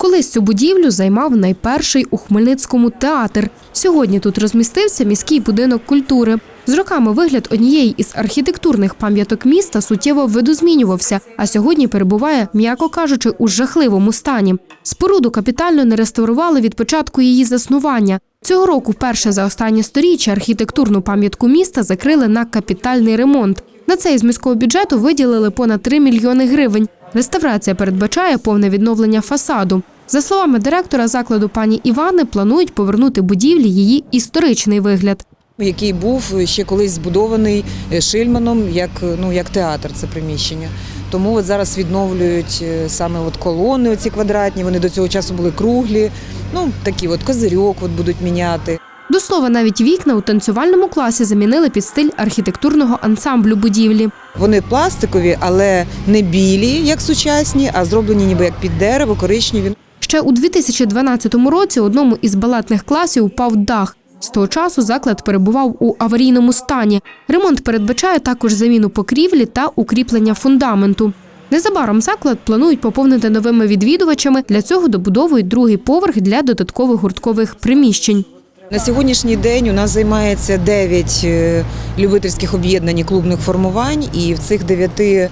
Колись цю будівлю займав найперший у Хмельницькому театр. Сьогодні тут розмістився міський будинок культури. З роками вигляд однієї із архітектурних пам'яток міста суттєво видозмінювався, а сьогодні перебуває, м'яко кажучи, у жахливому стані. Споруду капітально не реставрували від початку її заснування. Цього року, вперше за останнє сторіччя, архітектурну пам'ятку міста закрили на капітальний ремонт. На це із міського бюджету виділили понад 3 мільйони гривень. Реставрація передбачає повне відновлення фасаду. За словами директора закладу пані Івани, планують повернути будівлі її історичний вигляд. який був ще колись збудований е, Шильманом як, ну, як театр, це приміщення. Тому от зараз відновлюють е, саме от колони, оці квадратні, вони до цього часу були круглі. Ну, такі от козирьок от будуть міняти. До слова, навіть вікна у танцювальному класі замінили під стиль архітектурного ансамблю будівлі. Вони пластикові, але не білі, як сучасні, а зроблені ніби як під дерево, коричневі. Ще у 2012 році одному із балетних класів упав дах. З того часу заклад перебував у аварійному стані. Ремонт передбачає також заміну покрівлі та укріплення фундаменту. Незабаром заклад планують поповнити новими відвідувачами. Для цього добудовують другий поверх для додаткових гурткових приміщень. На сьогоднішній день у нас займається 9 е, любительських об'єднань і клубних формувань, і в цих 9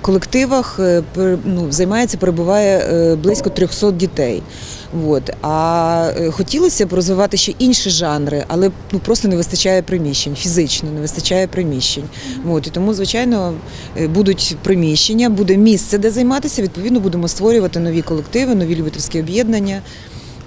колективах е, ну, займається, перебуває е, близько 300 дітей. От. А е, хотілося б розвивати ще інші жанри, але ну, просто не вистачає приміщень, фізично не вистачає приміщень. От. І тому, звичайно, е, будуть приміщення, буде місце, де займатися. Відповідно, будемо створювати нові колективи, нові любительські об'єднання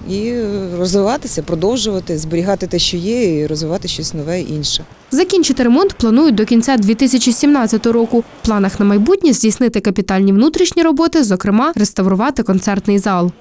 і е, розвиватися, продовжувати, зберігати те, що є, і розвивати щось нове і інше. Закінчити ремонт планують до кінця 2017 року. В планах на майбутнє здійснити капітальні внутрішні роботи, зокрема реставрувати концертний зал.